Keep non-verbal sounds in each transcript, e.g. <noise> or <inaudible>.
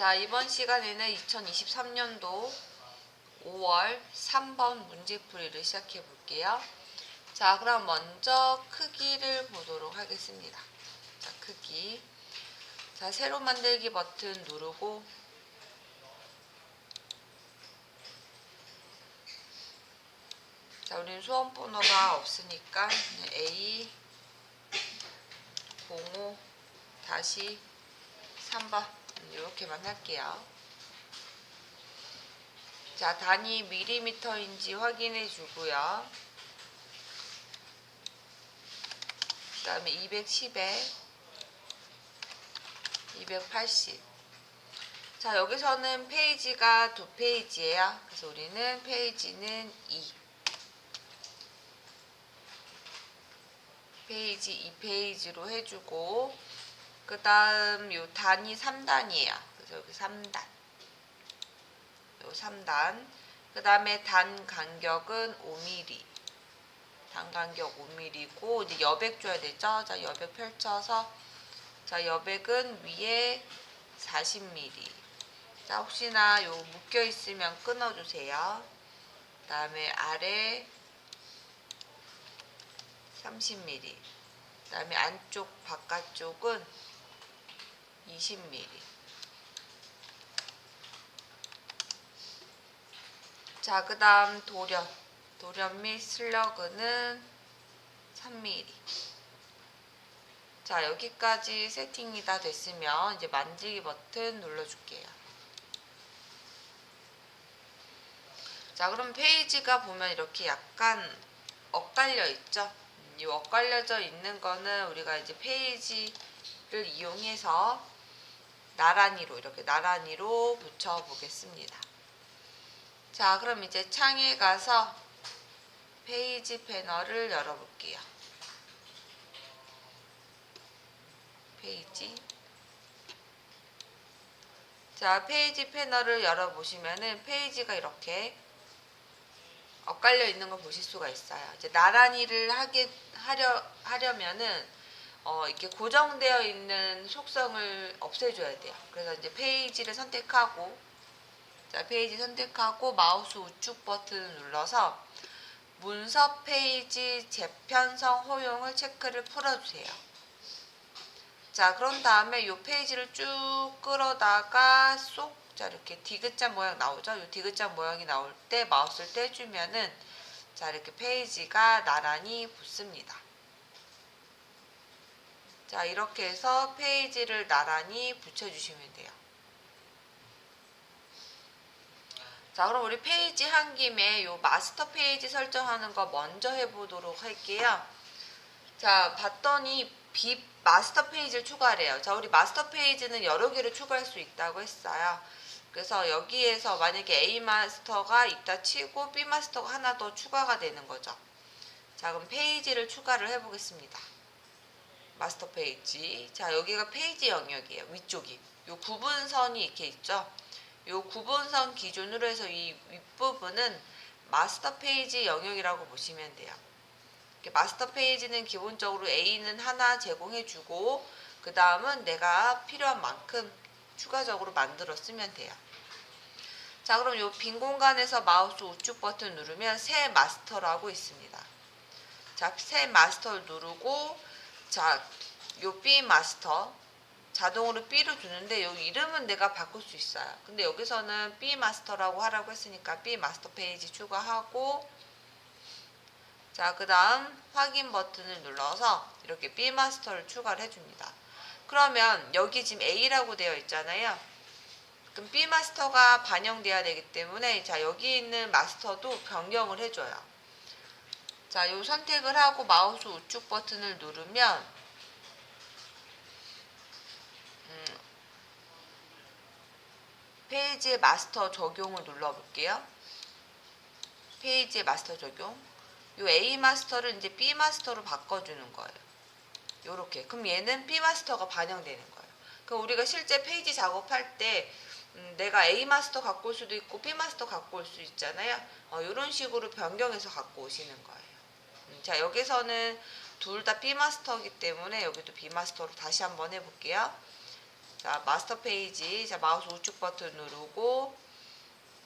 자, 이번 시간에는 2023년도 5월 3번 문제풀이를 시작해 볼게요. 자, 그럼 먼저 크기를 보도록 하겠습니다. 자, 크기. 자, 새로 만들기 버튼 누르고 자, 우리는 수험 번호가 없으니까 A 05 다시 3번 이렇게만 할게요. 자, 단위 밀리미터인지 확인해 주고요. 그 다음에 210에 280. 자, 여기서는 페이지가 두 페이지예요. 그래서 우리는 페이지는 2. 페이지 2페이지로 해주고 그 다음 요 단위 3단이에요. 그래서 여기 3단 요 3단 그 다음에 단 간격은 5mm 단 간격 5mm고 이제 여백 줘야 되죠. 자 여백 펼쳐서 자 여백은 위에 40mm 자 혹시나 요 묶여 있으면 끊어 주세요. 그 다음에 아래 30mm. 그다음에 안쪽 바깥쪽은 20mm. 자, 그 다음 도련. 도련 및 슬러그는 3mm. 자, 여기까지 세팅이 다 됐으면 이제 만들기 버튼 눌러줄게요. 자, 그럼 페이지가 보면 이렇게 약간 엇갈려 있죠? 이 엇갈려져 있는 거는 우리가 이제 페이지를 이용해서 나란히로 이렇게 나란히로 붙여 보겠습니다. 자, 그럼 이제 창에 가서 페이지 패널을 열어 볼게요. 페이지 자, 페이지 패널을 열어 보시면은 페이지가 이렇게 엇갈려 있는 걸 보실 수가 있어요. 이제 나란히를 하게 하려 하려면은 어, 이렇게 고정되어 있는 속성을 없애줘야 돼요. 그래서 이제 페이지를 선택하고 자 페이지 선택하고 마우스 우측 버튼을 눌러서 문서 페이지 재편성 허용을 체크를 풀어주세요. 자 그런 다음에 이 페이지를 쭉 끌어다가 쏙 자 이렇게 디귿자 모양 나오죠? 이 디귿자 모양이 나올 때 마우스를 떼주면은 자 이렇게 페이지가 나란히 붙습니다. 자 이렇게 해서 페이지를 나란히 붙여주시면 돼요. 자 그럼 우리 페이지 한 김에 요 마스터 페이지 설정하는 거 먼저 해보도록 할게요. 자 봤더니 비 마스터 페이지를 추가래요. 자 우리 마스터 페이지는 여러 개를 추가할 수 있다고 했어요. 그래서 여기에서 만약에 A 마스터가 있다 치고 B 마스터가 하나 더 추가가 되는 거죠. 자 그럼 페이지를 추가를 해보겠습니다. 마스터 페이지. 자 여기가 페이지 영역이에요. 위쪽이. 요 구분선이 이렇게 있죠. 요 구분선 기준으로 해서 이 윗부분은 마스터 페이지 영역이라고 보시면 돼요. 마스터 페이지는 기본적으로 A는 하나 제공해주고 그 다음은 내가 필요한 만큼 추가적으로 만들어 쓰면 돼요. 자 그럼 이 빈 공간에서 마우스 우측 버튼 누르면 새 마스터라고 있습니다. 자 새 마스터를 누르고 자 요 B 마스터 자동으로 B를 주는데 요 이름은 내가 바꿀 수 있어요. 근데 여기서는 B 마스터라고 하라고 했으니까 B 마스터 페이지 추가하고 자, 그 다음 확인 버튼을 눌러서 이렇게 B 마스터를 추가를 해줍니다. 그러면 여기 지금 A라고 되어 있잖아요. 그럼 B 마스터가 반영돼야 되기 때문에 자, 여기 있는 마스터도 변경을 해줘요. 자, 요 선택을 하고 마우스 우측 버튼을 누르면 음, 페이지의 마스터 적용을 눌러볼게요. 페이지의 마스터 적용. 요 A 마스터를 이제 B 마스터로 바꿔주는 거예요. 요렇게. 그럼 얘는 B 마스터가 반영되는 거예요. 그럼 우리가 실제 페이지 작업할 때 음, 내가 A 마스터 갖고 올 수도 있고 B 마스터 갖고 올 수 있잖아요. 어, 이런 식으로 변경해서 갖고 오시는 거예요. 음, 자 여기서는 둘 다 B 마스터이기 때문에 여기도 B 마스터로 다시 한번 해볼게요. 자, 마스터 페이지. 자, 마우스 우측 버튼 누르고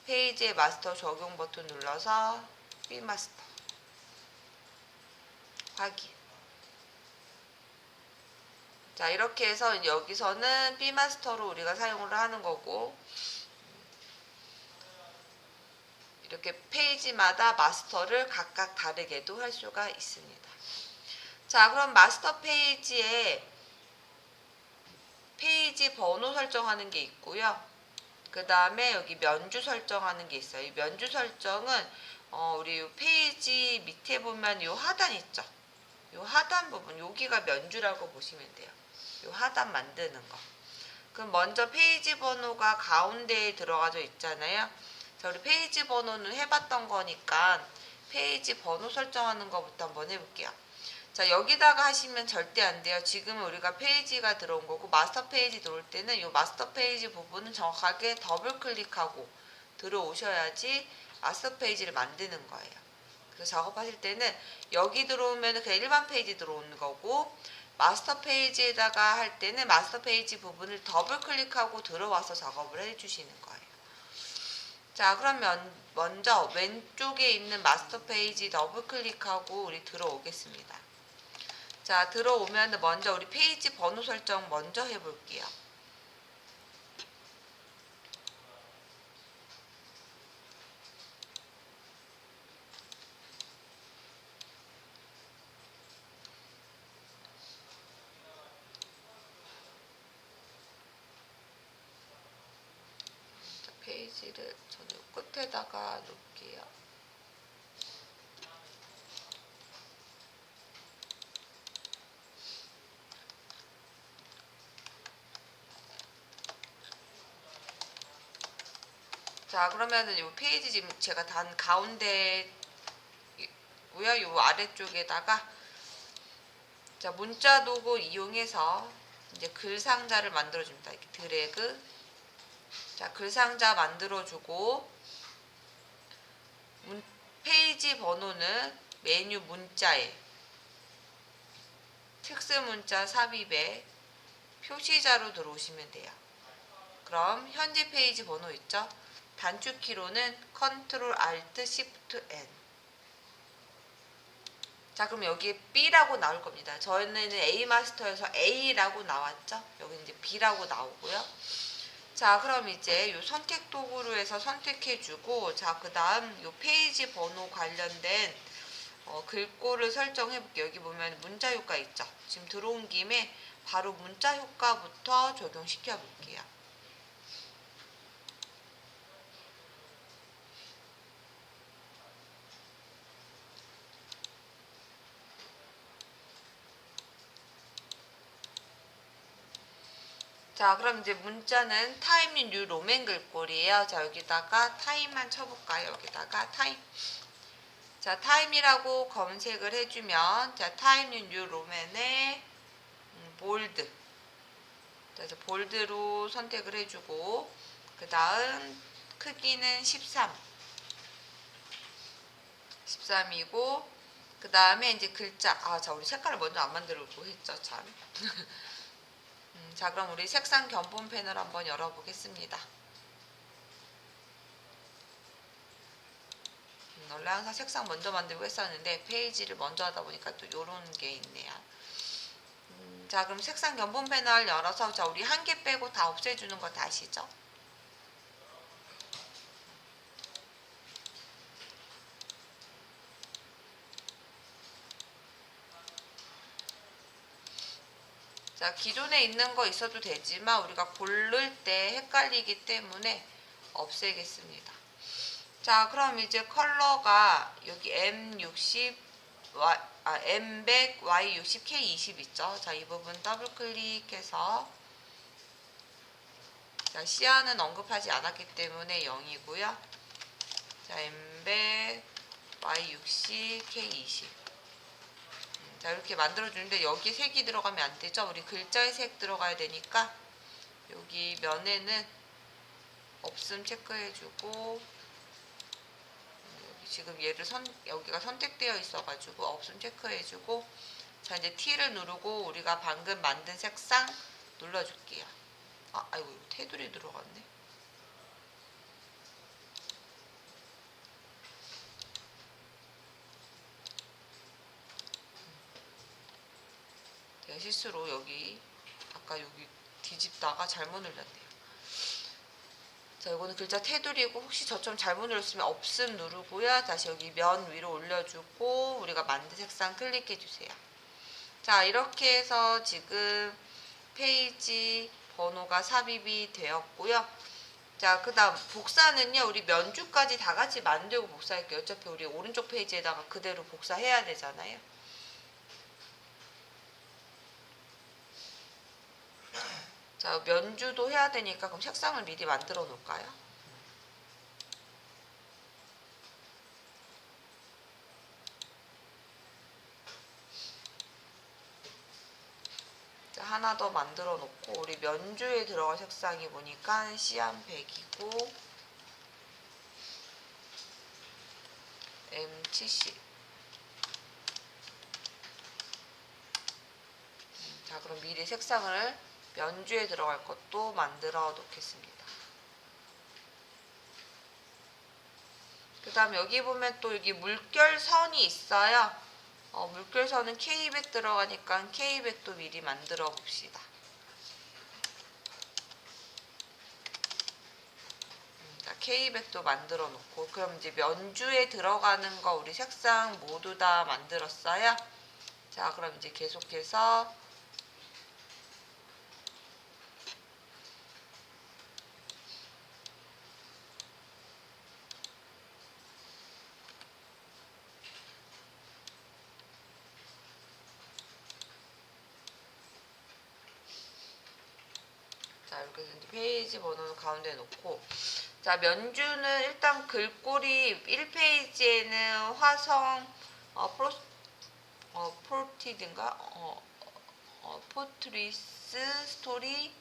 페이지에 마스터 적용 버튼 눌러서 B 마스터 확인. 자, 이렇게 해서 여기서는 B 마스터로 우리가 사용을 하는 거고 이렇게 페이지마다 마스터를 각각 다르게도 할 수가 있습니다. 자, 그럼 마스터 페이지에 페이지 번호 설정하는 게 있고요. 그 다음에 여기 면주 설정하는 게 있어요. 이 면주 설정은 어, 우리 요 페이지 밑에 보면 요 하단 있죠. 요 하단 부분, 여기가 면주라고 보시면 돼요. 요 하단 만드는 거. 그럼 먼저 페이지 번호가 가운데에 들어가져 있잖아요. 자, 우리 페이지 번호는 해봤던 거니까 페이지 번호 설정하는 거부터 한번 해볼게요. 자, 여기다가 하시면 절대 안 돼요. 지금은 우리가 페이지가 들어온 거고 마스터 페이지 들어올 때는 이 마스터 페이지 부분은 정확하게 더블 클릭하고 들어오셔야지 마스터 페이지를 만드는 거예요. 그래서 작업하실 때는 여기 들어오면 그냥 일반 페이지 들어오는 거고 마스터 페이지에다가 할 때는 마스터 페이지 부분을 더블 클릭하고 들어와서 작업을 해주시는 거예요. 자, 그러면 먼저 왼쪽에 있는 마스터 페이지 더블 클릭하고 우리 들어오겠습니다. 자, 들어오면 먼저 우리 페이지 번호 설정 먼저 해볼게요. 자, 페이지를 저는 끝에다가 놓을게요. 자 그러면은 이 페이지 지금 제가 단 가운데 고요 요 아래쪽에다가 자 문자 도구 이용해서 이제 글 상자를 만들어 줍니다. 드래그 자글 상자 만들어 주고 문, 페이지 번호는 메뉴 문자에 텍스 문자 삽입에 표시자로 들어오시면 돼요. 그럼 현재 페이지 번호 있죠? 단축키로는 Ctrl Alt Shift N. 자, 그럼 여기 B라고 나올 겁니다. 저희는 A 마스터에서 A라고 나왔죠? 여기 이제 B라고 나오고요. 자, 그럼 이제 요 선택 도구로 해서 선택해주고, 자, 그 다음 요 페이지 번호 관련된 어, 글꼴을 설정해 볼게요. 여기 보면 문자 효과 있죠? 지금 들어온 김에 바로 문자 효과부터 적용시켜 볼게요. 자, 그럼 이제 문자는 타임 뉴 로맨 글꼴이에요. 자, 여기다가 타임만 쳐볼까요? 여기다가 타임. 자, 타임이라고 검색을 해주면, 자, 타임 뉴 로맨에 음, 볼드. 자, 그래서 볼드로 선택을 해주고, 그 다음 크기는 13. 13이고, 그 다음에 이제 글자. 아, 자, 우리 색깔을 먼저 안 만들고 했죠, 참. <laughs> 음, 자, 그럼 우리 색상 견본 패널 한번 열어보겠습니다. 음, 원래 항상 색상 먼저 만들고 했었는데 페이지를 먼저 하다 보니까 또 요런 게 있네요. 음, 자, 그럼 색상 견본 패널 열어서 자, 우리 한 개 빼고 다 없애주는 거 다 아시죠? 자, 기존에 있는 거 있어도 되지만 우리가 고를 때 헷갈리기 때문에 없애겠습니다. 자, 그럼 이제 컬러가 여기 M60, Y, 아, M100, Y60, K20 있죠? 자, 이 부분 더블 클릭해서 자, 시야는 언급하지 않았기 때문에 0이고요. 자, M100, Y60, K20 자 이렇게 만들어 주는데 여기 색이 들어가면 안 되죠 우리 글자의 색 들어가야 되니까 여기 면에는 없음 체크해 주고 여기 지금 얘를 선 여기가 선택되어 있어 가지고 없음 체크해 주고 자 이제 T를 누르고 우리가 방금 만든 색상 눌러 줄게요 아, 아이고 테두리 들어갔네. 제가 실수로 여기 아까 여기 뒤집다가 잘못 눌렀네요. 자, 이거는 글자 테두리고 혹시 저처럼 잘못 눌렀으면 없음 누르고요. 다시 여기 면 위로 올려주고 우리가 만든 색상 클릭해 주세요. 자, 이렇게 해서 지금 페이지 번호가 삽입이 되었고요. 자, 그 다음 복사는요. 우리 면주까지 다 같이 만들고 복사할게요. 어차피 우리 오른쪽 페이지에다가 그대로 복사해야 되잖아요. 자, 면주도 해야 되니까 그럼 색상을 미리 만들어 놓을까요? 자, 하나 더 만들어 놓고 우리 면주에 들어갈 색상이 보니까 시안 백이고 M70 음, 자 그럼 미리 색상을 면주에 들어갈 것도 만들어 놓겠습니다. 그 다음 여기 보면 또 여기 물결선이 있어요. 어, 물결선은 K100 들어가니까 K100도 미리 만들어 봅시다. K100도 만들어 놓고 그럼 이제 면주에 들어가는 거 우리 색상 모두 다 만들었어요. 자, 그럼 이제 계속해서 자 이렇게 해서 이제 페이지 번호는 가운데 놓고. 자 면주는 일단 글꼴이 1페이지에는 화성 어, 프로 어, 프로티드인가? 어, 어, 포트리스 스토리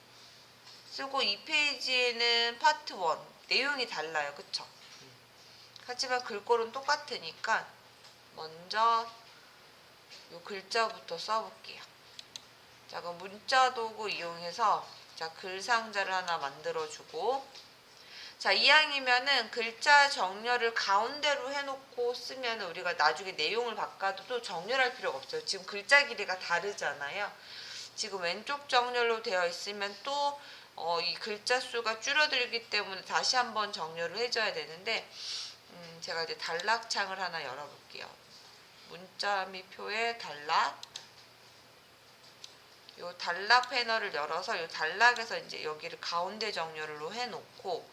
쓰고 2페이지에는 파트 1 내용이 달라요. 그쵸? 하지만 글꼴은 똑같으니까 먼저 요 글자부터 써볼게요. 자 그럼 문자 도구 이용해서 자, 글 상자를 하나 만들어 주고 자, 이왕이면은 글자 정렬을 가운데로 해 놓고 쓰면 우리가 나중에 내용을 바꿔도 정렬할 필요가 없어요. 지금 글자 길이가 다르잖아요. 지금 왼쪽 정렬로 되어 있으면 또 어, 이 글자 수가 줄어들기 때문에 다시 한번 정렬을 해줘야 되는데 음, 제가 이제 단락창을 하나 열어볼게요. 문자 및 표의 단락 요 단락 패널을 열어서 요 단락에서 이제 여기를 가운데 정렬로 해놓고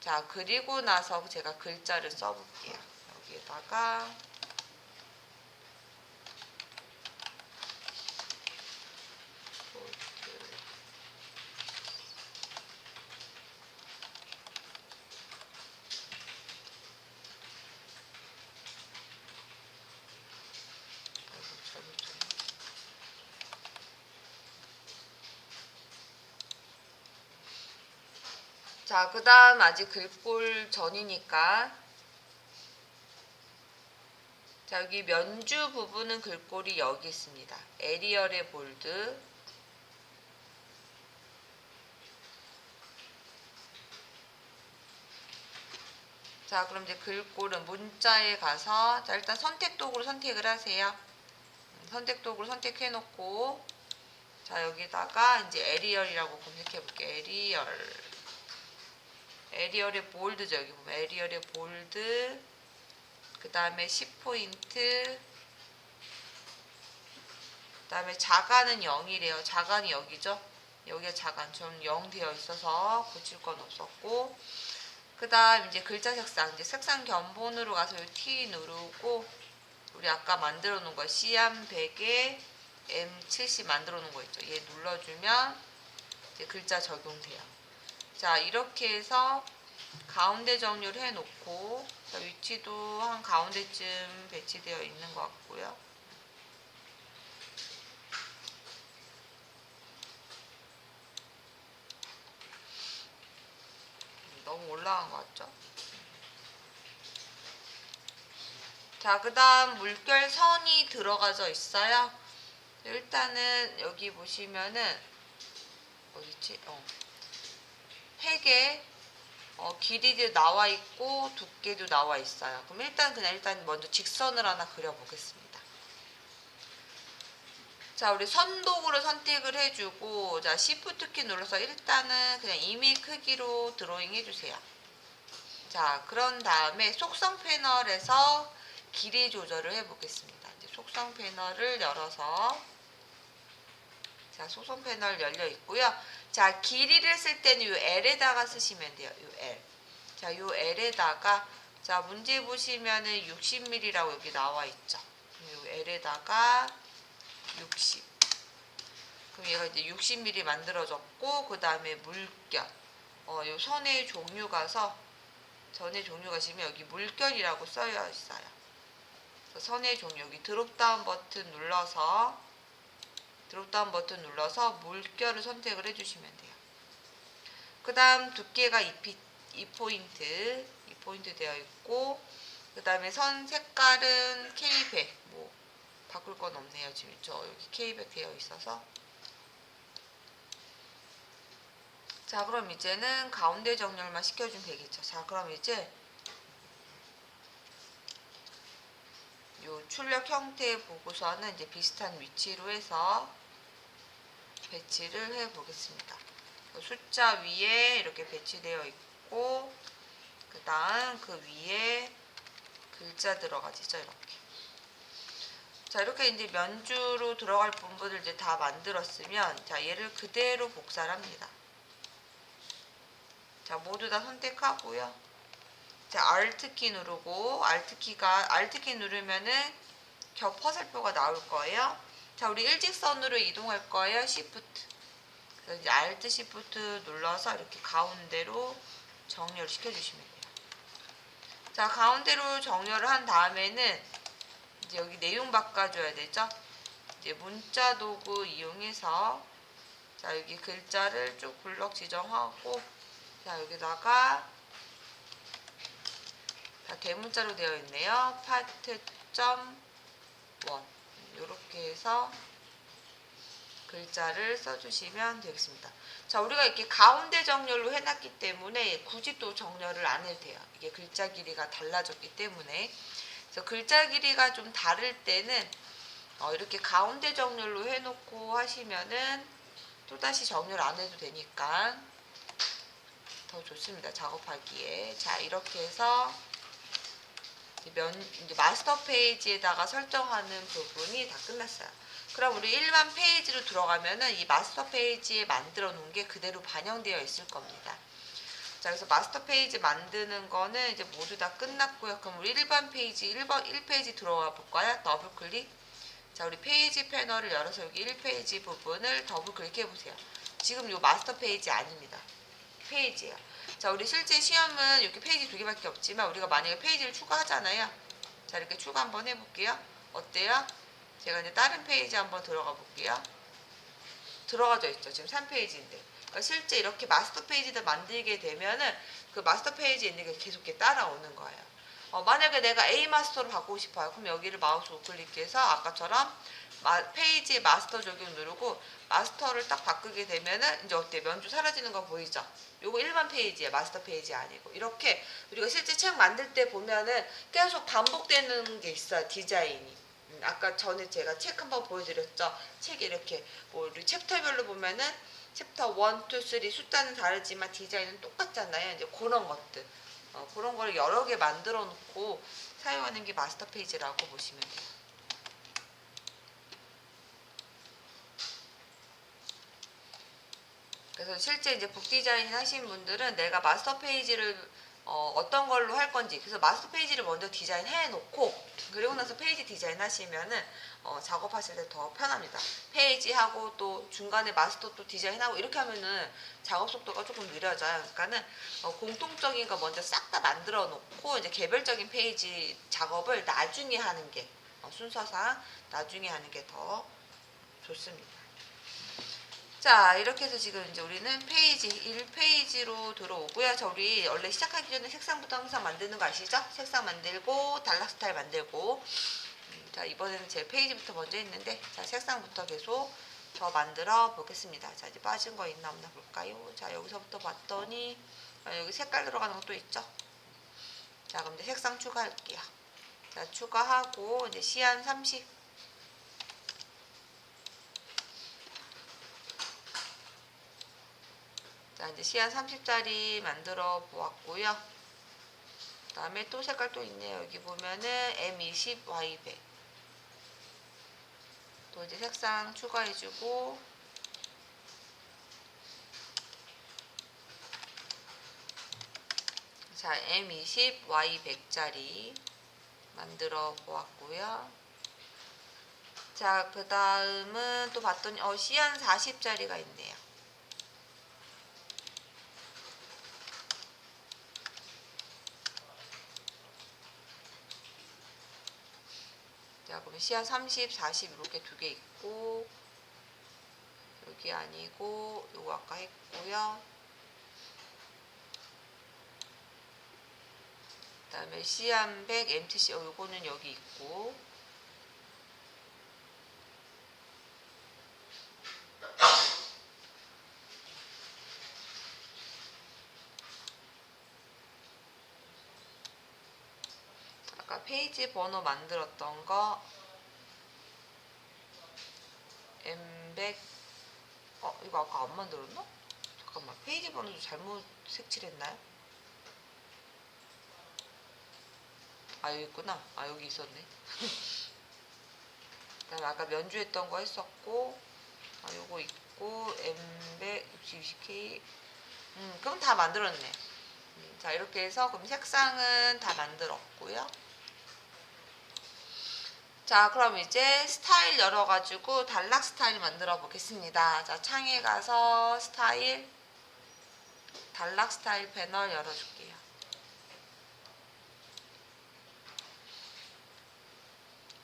자 그리고 나서 제가 글자를 써볼게요. 여기에다가 아이고, 잘못 쳤네. 자, 그 다음 아직 글꼴 전이니까. 자, 여기 면주 부분은 글꼴이 여기 있습니다. 에리얼의 볼드. 자, 그럼 이제 글꼴은 문자에 가서, 자, 일단 선택 도구로 선택을 하세요. 음, 선택 도구로 선택해 놓고, 자, 여기다가 이제 에리얼이라고 검색해 볼게요. 에리얼. 에리얼의 볼드죠. 여기 보면 에리얼의 볼드. 그 다음에 10포인트. 그 다음에 자간은 0이래요. 자간이 여기죠. 여기가 자간. 좀 0 되어 있어서 고칠 건 없었고. 그 다음 이제 글자 색상. 이제 색상 견본으로 가서 이 T 누르고. 우리 아까 만들어 놓은 거 시안 100에 M70 만들어 놓은 거 있죠. 얘 눌러주면 이제 글자 적용돼요. 자 이렇게 해서 가운데 정렬 해놓고 자, 위치도 한 가운데쯤 배치되어 있는 것 같고요. 너무 올라간 것 같죠? 자, 그 다음 물결선이 들어가져 있어요. 일단은 여기 보시면은 어디지? 어. 핵에 어, 길이도 나와 있고 두께도 나와 있어요. 그럼 일단 그냥 일단 먼저 직선을 하나 그려보겠습니다. 자, 우리 선도구를 선택을 해주고 자 Shift 키 눌러서 일단은 그냥 이미 크기로 드로잉 해주세요. 자, 그런 다음에 속성 패널에서 길이 조절을 해보겠습니다. 이제 속성 패널을 열어서 자, 속성 패널 열려 있고요. 자, 길이를 쓸 때는 이 L에다가 쓰시면 돼요. 이 L. 자, 이 L에다가 자, 문제 보시면은 60mm라고 여기 나와 있죠. 이 L에다가 60. 그럼 얘가 이제 60mm 만들어졌고 그 다음에 물결. 어, 요 선의 종류가서 선의 종류가 지금 여기 물결이라고 써여 있어요. 선의 종류 여기 드롭다운 버튼 눌러서 드롭다운 버튼 눌러서 물결을 선택을 해주시면 돼요. 그 다음 두께가 2, 2포인트 2포인트 되어 있고 그 다음에 선 색깔은 K100 뭐 바꿀 건 없네요. 지금 저 여기 K100 되어 있어서 자 그럼 이제는 가운데 정렬만 시켜주면 되겠죠. 자 그럼 이제 요 출력 형태 보고서는 이제 비슷한 위치로 해서 배치를 해 보겠습니다. 숫자 위에 이렇게 배치되어 있고 그 다음 그 위에 글자 들어가지죠 이렇게. 자 이렇게 이제 면주로 들어갈 부분을 이제 다 만들었으면 자 얘를 그대로 복사를 합니다. 자 모두 다 선택하고요. 자 Alt 키 누르고 Alt 키가 Alt 키 누르면은 겹 화살표가 나올 거예요 자 우리 일직선으로 이동할 거예요 Shift 그래서 이제 Alt Shift 눌러서 이렇게 가운데로 정렬 시켜주시면 돼요. 자 가운데로 정렬을 한 다음에는 이제 여기 내용 바꿔줘야 되죠. 이제 문자 도구 이용해서 자 여기 글자를 쭉 블럭 지정하고 자 여기다가 자 대문자로 되어 있네요. 파트 점 원 이렇게 해서 글자를 써주시면 되겠습니다. 자, 우리가 이렇게 가운데 정렬로 해놨기 때문에 굳이 또 정렬을 안 해도 돼요. 이게 글자 길이가 달라졌기 때문에. 그래서 글자 길이가 좀 다를 때는 어, 이렇게 가운데 정렬로 해놓고 하시면은 또다시 정렬 안 해도 되니까 더 좋습니다. 작업하기에. 자, 이렇게 해서 면, 이제 마스터 페이지에다가 설정하는 부분이 다 끝났어요. 그럼 우리 일반 페이지로 들어가면은 이 마스터 페이지에 만들어 놓은 게 그대로 반영되어 있을 겁니다. 자, 그래서 마스터 페이지 만드는 거는 이제 모두 다 끝났고요. 그럼 우리 일반 페이지 1번 1페이지 들어가 볼까요? 더블 클릭. 자, 우리 페이지 패널을 열어서 여기 1페이지 부분을 더블 클릭해 보세요. 지금 요 마스터 페이지 아닙니다. 페이지예요. 자, 우리 실제 시험은 이렇게 페이지 두 개밖에 없지만 우리가 만약에 페이지를 추가하잖아요. 자, 이렇게 추가 한번 해볼게요. 어때요? 제가 이제 다른 페이지 한번 들어가 볼게요. 들어가져 있죠. 지금 3페이지인데. 그러니까 실제 이렇게 마스터 페이지를 만들게 되면은 그 마스터 페이지에 있는 게 계속 이렇게 따라오는 거예요. 어, 만약에 내가 A 마스터로 바꾸고 싶어요. 그럼 여기를 마우스 우클릭해서 아까처럼 마, 페이지에 마스터 적용 누르고 마스터를 딱 바꾸게 되면은 이제 어때 면주 사라지는 거 보이죠? 요거 일반 페이지에 마스터 페이지 아니고 이렇게 우리가 실제 책 만들 때 보면은 계속 반복되는 게 있어요 디자인이. 음, 아까 전에 제가 책 한번 보여드렸죠. 책이 이렇게 뭐 우리 챕터별로 보면은 챕터 1, 2, 3 숫자는 다르지만 디자인은 똑같잖아요. 이제 그런 것들. 어, 그런 걸 여러 개 만들어 놓고 사용하는 게 마스터 페이지라고 보시면 돼요. 그래서 실제 이제 북 디자인 하신 분들은 내가 마스터 페이지를 어, 어떤 걸로 할 건지 그래서 마스터 페이지를 먼저 디자인해 놓고 그리고 나서 페이지 디자인 하시면은 어, 작업하실 때 더 편합니다. 페이지 하고 또 중간에 마스터 또 디자인하고 이렇게 하면은 작업 속도가 조금 느려져요. 그러니까는 어, 공통적인 거 먼저 싹 다 만들어 놓고 이제 개별적인 페이지 작업을 나중에 하는 게 어, 순서상 나중에 하는 게 더 좋습니다. 자 이렇게 해서 지금 이제 우리는 페이지 1페이지로 들어오고요. 자 우리 원래 시작하기 전에 색상부터 항상 만드는 거 아시죠? 색상 만들고 단락 스타일 만들고 음, 자 이번에는 제 페이지부터 먼저 했는데 자 색상부터 계속 더 만들어 보겠습니다. 자, 이제 빠진 거 있나 없나 볼까요? 자, 여기서부터 봤더니 아, 여기 색깔 들어가는 것도 있죠. 자, 그럼 이제 색상 추가할게요. 자, 추가하고 이제 시안 30. 자, 이제 시안 30짜리 만들어 보았고요. 그 다음에 또 색깔 또 있네요. 여기 보면은 M20 Y100. 또 이제 색상 추가해주고 자 M20 Y100짜리 만들어 보았고요. 자, 그 다음은 또 봤더니, 어, 시안 40짜리가 있네요. 자, 그럼 시야 30, 40 이렇게 두 개 있고 여기 아니고 요거 아까 했고요. 그 다음에 시안 100, MTC 어, 요거는 여기 있고 페이지 번호 만들었던 거 M100 어 이거 아까 안 만들었나? 잠깐만 페이지 번호도 잘못 색칠했나요? 아 여기 있구나. 아 여기 있었네. <laughs> 그다음에 아까 면주했던 거 했었고 아 요거 있고 M100 60K 음 그럼 다 만들었네. 음, 자 이렇게 해서 그럼 색상은 다 만들었고요 자 그럼 이제 스타일 열어가지고 단락 스타일 만들어 보겠습니다. 자 창에 가서 스타일 단락 스타일 패널 열어줄게요.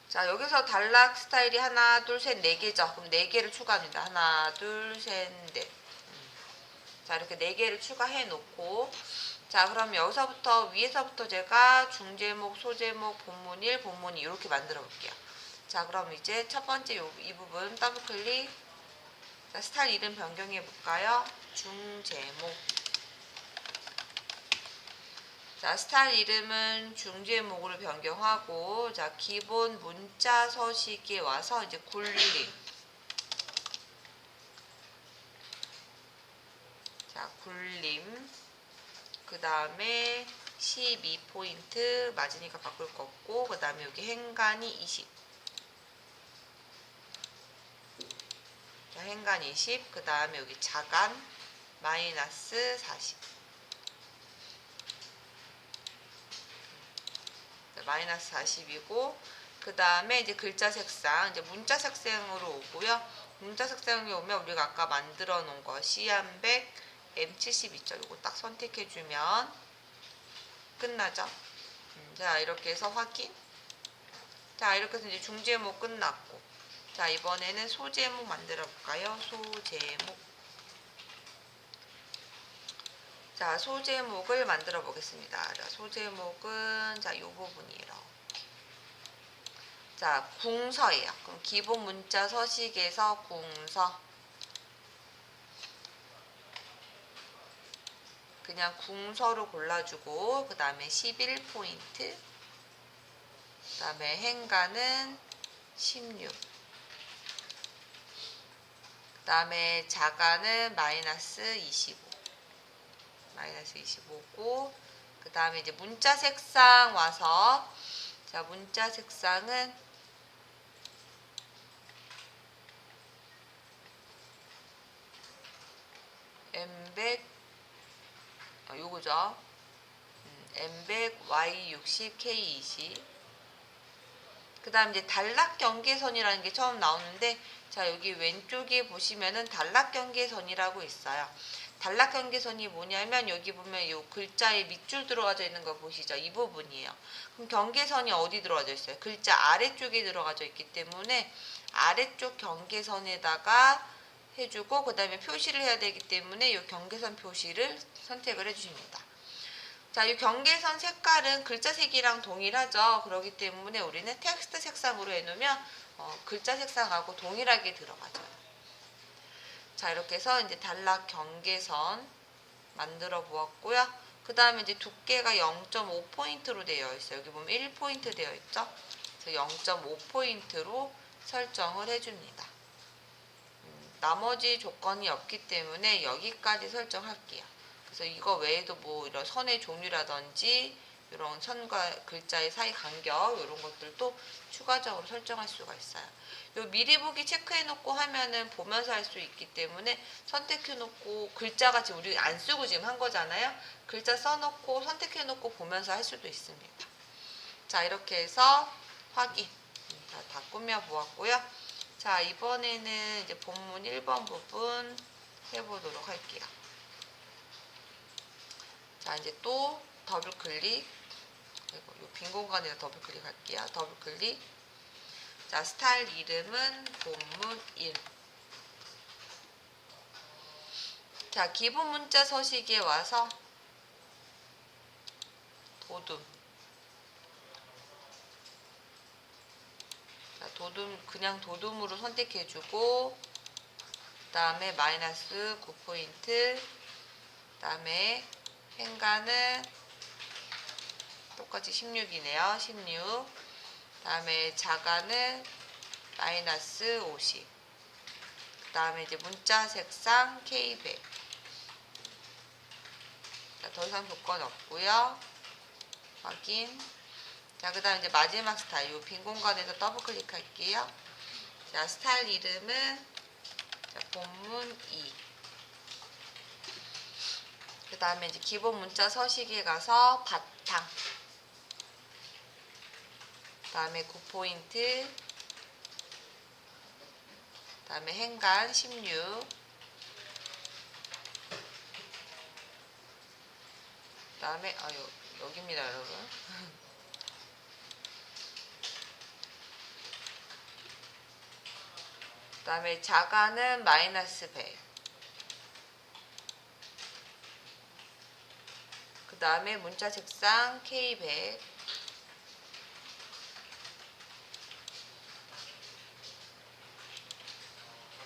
자 여기서 단락 스타일이 하나 둘 셋 네 개죠. 그럼 네 개를 추가합니다. 하나 둘 셋 넷. 자 이렇게 네 개를 추가해 놓고 자 그럼 여기서부터 위에서부터 제가 중제목 소제목 본문 1 본문 2 이렇게 만들어 볼게요. 자 그럼 이제 첫 번째 요, 이 부분 더블 클릭. 자 스타일 이름 변경해 볼까요? 중제목. 자 스타일 이름은 중제목으로 변경하고 자 기본 문자 서식에 와서 이제 굴림 자 굴림 그 다음에 12포인트 맞으니까 바꿀 거 없고 그 다음에 여기 행간이 20 자, 행간 20, 그 다음에 여기 자간 마이너스 40 자, 마이너스 40이고 그 다음에 이제 글자 색상 이제 문자 색상으로 오고요. 문자 색상이 오면 우리가 아까 만들어 놓은 거시 안백 M70 있죠. 이거 딱 선택해주면 끝나죠. 음, 자, 이렇게 해서 확인. 자, 이렇게 해서 이제 중제목 끝났고. 자, 이번에는 소제목 만들어 볼까요? 소제목. 자, 소제목을 만들어 보겠습니다. 자, 소제목은, 자, 요 부분이 이렇게. 자, 궁서예요. 그럼 기본 문자 서식에서 궁서. 그냥 궁서로 골라주고 그 다음에 11포인트 그 다음에 행간은 16그 다음에 자가는 마이너스 25 마이너스 25고 그 다음에 이제 문자 색상 와서 자 문자 색상은 M100 어, 요거죠. 음, M100, Y60, K20. 그 다음 이제 단락 경계선이라는 게 처음 나오는데, 자, 여기 왼쪽에 보시면은 단락 경계선이라고 있어요. 단락 경계선이 뭐냐면, 여기 보면 요 글자에 밑줄 들어가져 있는 거 보시죠? 이 부분이에요. 그럼 경계선이 어디 들어가져 있어요? 글자 아래쪽에 들어가져 있기 때문에, 아래쪽 경계선에다가 해주고 그 다음에 표시를 해야 되기 때문에 이 경계선 표시를 선택을 해주십니다. 자, 이 경계선 색깔은 글자 색이랑 동일하죠. 그렇기 때문에 우리는 텍스트 색상으로 해놓으면 어, 글자 색상하고 동일하게 들어가죠. 자 이렇게 해서 이제 단락 경계선 만들어 보았고요. 그 다음에 이제 두께가 0.5포인트로 되어 있어요. 여기 보면 1포인트 되어 있죠? 그래서 0.5포인트로 설정을 해줍니다. 음, 나머지 조건이 없기 때문에 여기까지 설정할게요. 그래서 이거 외에도 뭐 이런 선의 종류라든지 이런 선과 글자의 사이 간격 이런 것들도 추가적으로 설정할 수가 있어요. 요 미리 보기 체크해 놓고 하면은 보면서 할 수 있기 때문에 선택해 놓고 글자가 지금 우리 안 쓰고 지금 한 거잖아요. 글자 써 놓고 선택해 놓고 보면서 할 수도 있습니다. 자, 이렇게 해서 확인 음, 다, 다 꾸며 보았고요. 자, 이번에는 이제 본문 1번 부분 해 보도록 할게요. 자, 이제 또 더블 클릭 그리고 이빈 공간에다 더블 클릭할게요. 더블 클릭 자, 스타일 이름은 본문 1. 자, 기본 문자 서식에 와서 도둠. 도둠, 그냥 도둠으로 선택해주고, 그 다음에 마이너스 9포인트, 그 다음에 행간은 똑같이 16이네요. 16. 다음에 자가는 마이너스 50. 그 다음에 이제 문자 색상 K100. 자, 더 이상 조건 없고요. 확인. 자, 그 다음 이제 마지막 스타일. 이 빈 공간에서 더블 클릭할게요. 자, 스타일 이름은 자, 본문 2. 그 다음에 이제 기본 문자 서식에 가서 바탕. 다음에 9포인트 다음에 행간 16 다음에 아 여, 여기입니다 여러분 <laughs> 다음에 자가는 마이너스 100 그 다음에 문자 색상 K100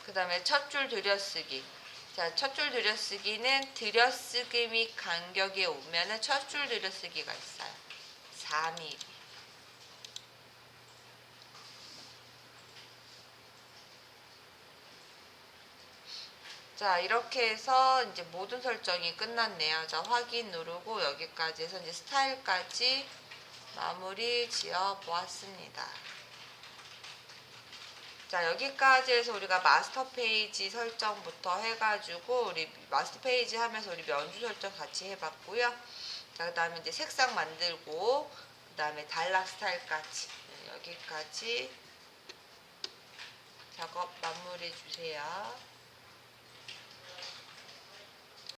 그 다음에 첫 줄 들여쓰기. 자, 첫 줄 들여쓰기는 들여쓰기 및 간격에 오면은 첫 줄 들여쓰기가 있어요. 4mm. 자, 이렇게 해서 이제 모든 설정이 끝났네요. 자, 확인 누르고 여기까지 해서 이제 스타일까지 마무리 지어 보았습니다. 자 여기까지 해서 우리가 마스터 페이지 설정부터 해가지고 우리 마스터 페이지 하면서 우리 면주 설정 같이 해봤고요. 자 그 다음에 이제 색상 만들고 그 다음에 단락 스타일까지 네, 여기까지 작업 마무리해 주세요.